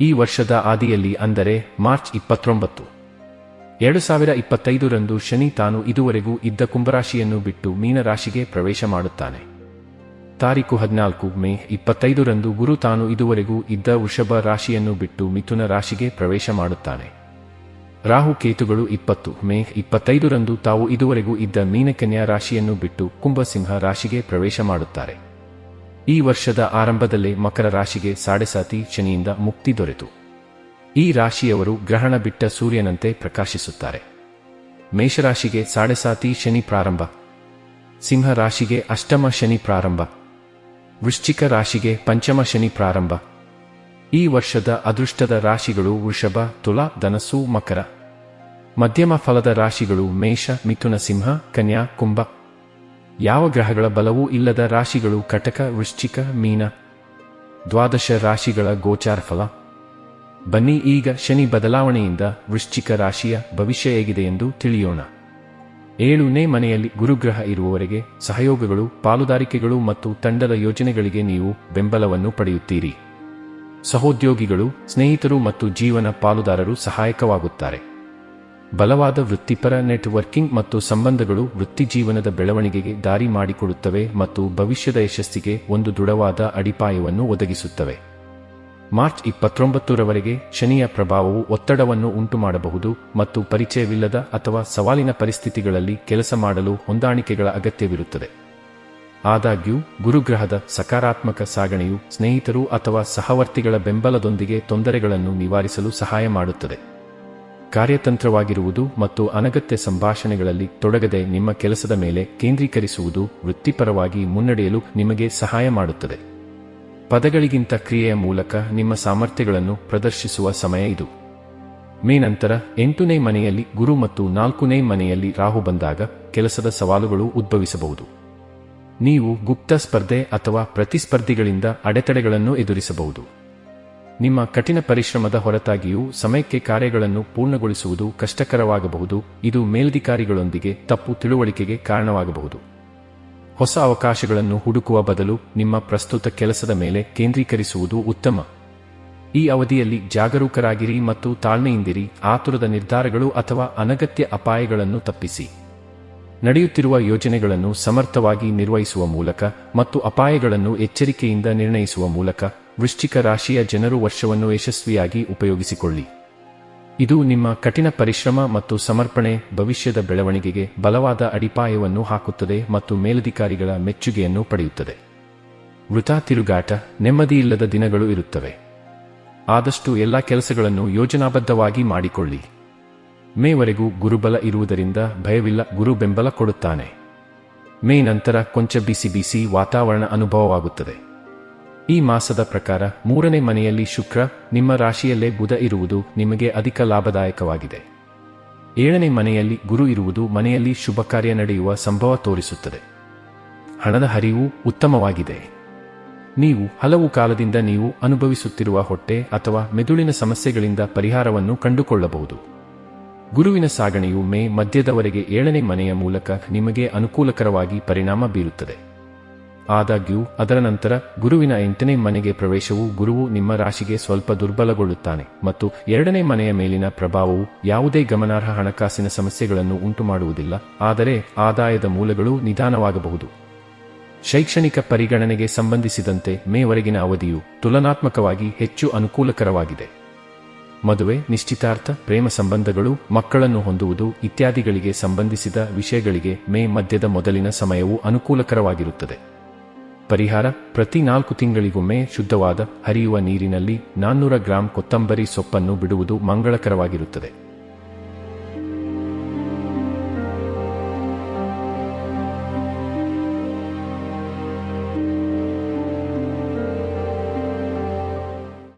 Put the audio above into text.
ಈ ವರ್ಷದ ಆದಿಯಲ್ಲಿ ಅಂದರೆ ಮಾರ್ಚ್ ಇಪ್ಪತ್ತೊಂಬತ್ತು. ಎರಡು ಸಾವಿರ ಇಪ್ಪತ್ತೈದರಂದು ಶನಿ ತಾನು ಇದುವರೆಗೂ ಇದ್ದ ಕುಂಭರಾಶಿಯನ್ನು ಬಿಟ್ಟು ಮೀನರಾಶಿಗೆ ಪ್ರವೇಶ ಮಾಡುತ್ತಾನೆ. ತಾರೀಕು ಹದಿನಾಲ್ಕು ಮೇ ಇಪ್ಪತ್ತೈದರಂದು ಗುರು ತಾನು ಇದುವರೆಗೂ ಇದ್ದ ವೃಷಭ ರಾಶಿಯನ್ನು ಬಿಟ್ಟು ಮಿಥುನ ರಾಶಿಗೆ ಪ್ರವೇಶ ಮಾಡುತ್ತಾನೆ. ರಾಹು ಕೇತುಗಳು ಇಪ್ಪತ್ತು ಮೇ ಇಪ್ಪತ್ತೈದರಂದು ತಾವು ಇದುವರೆಗೂ ಇದ್ದ ಮೀನಕನ್ಯಾ ರಾಶಿಯನ್ನು ಬಿಟ್ಟು ಕುಂಭಸಿಂಹ ರಾಶಿಗೆ ಪ್ರವೇಶ ಮಾಡುತ್ತಾರೆ. ಈ ವರ್ಷದ ಆರಂಭದಲ್ಲೇ ಮಕರ ರಾಶಿಗೆ ಸಾಡೆಸಾತಿ ಶನಿಯಿಂದ ಮುಕ್ತಿ ದೊರೆತು. ಈ ರಾಶಿಯವರು ಗ್ರಹಣ ಬಿಟ್ಟ ಸೂರ್ಯನಂತೆ ಪ್ರಕಾಶಿಸುತ್ತಾರೆ. ಮೇಷರಾಶಿಗೆ ಸಾಡೆಸಾತಿ ಶನಿ ಪ್ರಾರಂಭ. ಸಿಂಹ ರಾಶಿಗೆ ಅಷ್ಟಮ ಶನಿ ಪ್ರಾರಂಭ. ವೃಶ್ಚಿಕ ರಾಶಿಗೆ ಪಂಚಮ ಶನಿ ಪ್ರಾರಂಭ. ಈ ವರ್ಷದ ಅದೃಷ್ಟದ ರಾಶಿಗಳು ವೃಷಭ, ತುಲಾ, ಧನಸ್ಸು, ಮಕರ. ಮಧ್ಯಮ ಫಲದ ರಾಶಿಗಳು ಮೇಷ, ಮಿಥುನ ಸಿಂಹ, ಕನ್ಯಾ, ಕುಂಭ. ಯಾವ ಗ್ರಹಗಳ ಬಲವೂ ಇಲ್ಲದ ರಾಶಿಗಳು ಕಟಕ, ವೃಶ್ಚಿಕ, ಮೀನ, ದ್ವಾದಶ ರಾಶಿಗಳ ಗೋಚಾರ ಫಲ ಬನ್ನಿ ಈಗ ಶನಿ ಬದಲಾವಣೆಯಿಂದ ವೃಶ್ಚಿಕ ರಾಶಿಯ ಭವಿಷ್ಯ ಹೇಗಿದೆ ಎಂದು ತಿಳಿಯೋಣ. ಏಳನೇ ಮನೆಯಲ್ಲಿ ಗುರುಗ್ರಹ ಇರುವವರೆಗೆ ಸಹಯೋಗಗಳು, ಪಾಲುದಾರಿಕೆಗಳು ಮತ್ತು ತಂಡದ ಯೋಜನೆಗಳಿಗೆ ನೀವು ಬೆಂಬಲವನ್ನು ಪಡೆಯುತ್ತೀರಿ. ಸಹೋದ್ಯೋಗಿಗಳು, ಸ್ನೇಹಿತರು ಮತ್ತು ಜೀವನ ಪಾಲುದಾರರು ಸಹಾಯಕವಾಗುತ್ತಾರೆ. ಬಲವಾದ ವೃತ್ತಿಪರ ನೆಟ್ವರ್ಕಿಂಗ್ ಮತ್ತು ಸಂಬಂಧಗಳು ವೃತ್ತಿಜೀವನದ ಬೆಳವಣಿಗೆಗೆ ದಾರಿ ಮಾಡಿಕೊಡುತ್ತವೆ ಮತ್ತು ಭವಿಷ್ಯದ ಯಶಸ್ಸಿಗೆ ಒಂದು ದೃಢವಾದ ಅಡಿಪಾಯವನ್ನು ಒದಗಿಸುತ್ತವೆ. ಮಾರ್ಚ್ ಇಪ್ಪತ್ತೊಂಬತ್ತರವರೆಗೆ ಶನಿಯ ಪ್ರಭಾವವು ಒತ್ತಡವನ್ನು ಉಂಟುಮಾಡಬಹುದು ಮತ್ತು ಪರಿಚಯವಿಲ್ಲದ ಅಥವಾ ಸವಾಲಿನ ಪರಿಸ್ಥಿತಿಗಳಲ್ಲಿ ಕೆಲಸ ಮಾಡಲು ಹೊಂದಾಣಿಕೆಗಳ ಅಗತ್ಯವಿರುತ್ತದೆ. ಆದಾಗ್ಯೂ, ಗುರುಗ್ರಹದ ಸಕಾರಾತ್ಮಕ ಸಾಗಣೆಯು ಸ್ನೇಹಿತರು ಅಥವಾ ಸಹವರ್ತಿಗಳ ಬೆಂಬಲದೊಂದಿಗೆ ತೊಂದರೆಗಳನ್ನು ನಿವಾರಿಸಲು ಸಹಾಯ ಮಾಡುತ್ತದೆ. ಕಾರ್ಯತಂತ್ರವಾಗಿರುವುದು ಮತ್ತು ಅನಗತ್ಯ ಸಂಭಾಷಣೆಗಳಲ್ಲಿ ತೊಡಗದೆ ನಿಮ್ಮ ಕೆಲಸದ ಮೇಲೆ ಕೇಂದ್ರೀಕರಿಸುವುದು ವೃತ್ತಿಪರವಾಗಿ ಮುನ್ನಡೆಯಲು ನಿಮಗೆ ಸಹಾಯ ಮಾಡುತ್ತದೆ. ಪದಗಳಿಗಿಂತ ಕ್ರಿಯೆಯ ಮೂಲಕ ನಿಮ್ಮ ಸಾಮರ್ಥ್ಯಗಳನ್ನು ಪ್ರದರ್ಶಿಸುವ ಸಮಯ ಇದು. ಮೇ ನಂತರ ಎಂಟನೇ ಮನೆಯಲ್ಲಿ ಗುರು ಮತ್ತು ನಾಲ್ಕನೇ ಮನೆಯಲ್ಲಿ ರಾಹು ಬಂದಾಗ ಕೆಲಸದ ಸವಾಲುಗಳು ಉದ್ಭವಿಸಬಹುದು. ನೀವು ಗುಪ್ತ ಸ್ಪರ್ಧೆ ಅಥವಾ ಪ್ರತಿಸ್ಪರ್ಧಿಗಳಿಂದ ಅಡೆತಡೆಗಳನ್ನು ಎದುರಿಸಬಹುದು. ನಿಮ್ಮ ಕಠಿಣ ಪರಿಶ್ರಮದ ಹೊರತಾಗಿಯೂ ಸಮಯಕ್ಕೆ ಕಾರ್ಯಗಳನ್ನು ಪೂರ್ಣಗೊಳಿಸುವುದು ಕಷ್ಟಕರವಾಗಬಹುದು. ಇದು ಮೇಲಧಿಕಾರಿಗಳೊಂದಿಗೆ ತಪ್ಪು ತಿಳುವಳಿಕೆಗೆ ಕಾರಣವಾಗಬಹುದು. ಹೊಸ ಅವಕಾಶಗಳನ್ನು ಹುಡುಕುವ ಬದಲು ನಿಮ್ಮ ಪ್ರಸ್ತುತ ಕೆಲಸದ ಮೇಲೆ ಕೇಂದ್ರೀಕರಿಸುವುದು ಉತ್ತಮ. ಈ ಅವಧಿಯಲ್ಲಿ ಜಾಗರೂಕರಾಗಿರಿ ಮತ್ತು ತಾಳ್ಮೆಯಿಂದಿರಿ. ಆತುರದ ನಿರ್ಧಾರಗಳು ಅಥವಾ ಅನಗತ್ಯ ಅಪಾಯಗಳನ್ನು ತಪ್ಪಿಸಿ. ನಡೆಯುತ್ತಿರುವ ಯೋಜನೆಗಳನ್ನು ಸಮರ್ಥವಾಗಿ ನಿರ್ವಹಿಸುವ ಮೂಲಕ ಮತ್ತು ಅಪಾಯಗಳನ್ನು ಎಚ್ಚರಿಕೆಯಿಂದ ನಿರ್ಣಯಿಸುವ ಮೂಲಕ ವೃಶ್ಚಿಕ ರಾಶಿಯ ಜನರು ವರ್ಷವನ್ನು ಯಶಸ್ವಿಯಾಗಿ ಉಪಯೋಗಿಸಿಕೊಳ್ಳಿ. ಇದು ನಿಮ್ಮ ಕಠಿಣ ಪರಿಶ್ರಮ ಮತ್ತು ಸಮರ್ಪಣೆ, ಭವಿಷ್ಯದ ಬೆಳವಣಿಗೆಗೆ ಬಲವಾದ ಅಡಿಪಾಯವನ್ನು ಹಾಕುತ್ತದೆ ಮತ್ತು ಮೇಲಧಿಕಾರಿಗಳ ಮೆಚ್ಚುಗೆಯನ್ನು ಪಡೆಯುತ್ತದೆ. ವೃಥಾ ತಿರುಗಾಟ ನೆಮ್ಮದಿಯಿಲ್ಲದ ದಿನಗಳು ಇರುತ್ತವೆ. ಆದಷ್ಟು ಎಲ್ಲ ಕೆಲಸಗಳನ್ನು ಯೋಜನಾಬದ್ಧವಾಗಿ ಮಾಡಿಕೊಳ್ಳಿ. ಮೇವರೆಗೂ ಗುರುಬಲ ಇರುವುದರಿಂದ ಭಯವಿಲ್ಲ, ಗುರು ಬೆಂಬಲ ಕೊಡುತ್ತಾನೆ. ಮೇ ನಂತರ ಕೊಂಚ ಬಿಸಿ ಬಿಸಿ ವಾತಾವರಣ ಅನುಭವವಾಗುತ್ತದೆ. ಈ ಮಾಸದ ಪ್ರಕಾರ ಮೂರನೇ ಮನೆಯಲ್ಲಿ ಶುಕ್ರ, ನಿಮ್ಮ ರಾಶಿಯಲ್ಲೇ ಬುಧ ಇರುವುದು ನಿಮಗೆ ಅಧಿಕ ಲಾಭದಾಯಕವಾಗಿದೆ. ಏಳನೇ ಮನೆಯಲ್ಲಿ ಗುರು ಇರುವುದು ಮನೆಯಲ್ಲಿ ಶುಭ ಕಾರ್ಯ ನಡೆಯುವ ಸಂಭವ ತೋರಿಸುತ್ತದೆ. ಹಣದ ಹರಿವು ಉತ್ತಮವಾಗಿದೆ. ನೀವು ಹಲವು ಕಾಲದಿಂದ ನೀವು ಅನುಭವಿಸುತ್ತಿರುವ ಹೊಟ್ಟೆ ಅಥವಾ ಮೆದುಳಿನ ಸಮಸ್ಯೆಗಳಿಂದ ಪರಿಹಾರವನ್ನು ಕಂಡುಕೊಳ್ಳಬಹುದು. ಗುರುವಿನ ಸಾಗಣೆಯು ಮೇ ಮಧ್ಯದವರೆಗೆ ಏಳನೇ ಮನೆಯ ಮೂಲಕ ನಿಮಗೆ ಅನುಕೂಲಕರವಾಗಿ ಪರಿಣಾಮ ಬೀರುತ್ತದೆ. ಆದಾಗ್ಯೂ, ಅದರ ನಂತರ ಗುರುವಿನ ಎಂಟನೇ ಮನೆಗೆ ಪ್ರವೇಶವು ಗುರುವು ನಿಮ್ಮ ರಾಶಿಗೆ ಸ್ವಲ್ಪ ದುರ್ಬಲಗೊಳ್ಳುತ್ತಾನೆ ಮತ್ತು ಎರಡನೇ ಮನೆಯ ಮೇಲಿನ ಪ್ರಭಾವವು ಯಾವುದೇ ಗಮನಾರ್ಹ ಹಣಕಾಸಿನ ಸಮಸ್ಯೆಗಳನ್ನು ಉಂಟುಮಾಡುವುದಿಲ್ಲ, ಆದರೆ ಆದಾಯದ ಮೂಲಗಳು ನಿಧಾನವಾಗಬಹುದು. ಶೈಕ್ಷಣಿಕ ಪರಿಗಣನೆಗೆ ಸಂಬಂಧಿಸಿದಂತೆ ಮೇವರೆಗಿನ ಅವಧಿಯು ತುಲನಾತ್ಮಕವಾಗಿ ಹೆಚ್ಚು ಅನುಕೂಲಕರವಾಗಿದೆ. ಮದುವೆ, ನಿಶ್ಚಿತಾರ್ಥ, ಪ್ರೇಮ ಸಂಬಂಧಗಳು, ಮಕ್ಕಳನ್ನು ಹೊಂದುವುದು ಇತ್ಯಾದಿಗಳಿಗೆ ಸಂಬಂಧಿಸಿದ ವಿಷಯಗಳಿಗೆ ಮೇ ಮಧ್ಯದ ಮೊದಲಿನ ಸಮಯವು ಅನುಕೂಲಕರವಾಗಿರುತ್ತದೆ. ಪರಿಹಾರ ಪ್ರತಿ ನಾಲ್ಕು ತಿಂಗಳಿಗೊಮ್ಮೆ ಶುದ್ಧವಾದ ಹರಿಯುವ ನೀರಿನಲ್ಲಿ ನಾನ್ನೂರ ಗ್ರಾಂ ಕೊತ್ತಂಬರಿ ಸೊಪ್ಪನ್ನು ಬಿಡುವುದು ಮಂಗಳಕರವಾಗಿರುತ್ತದೆ.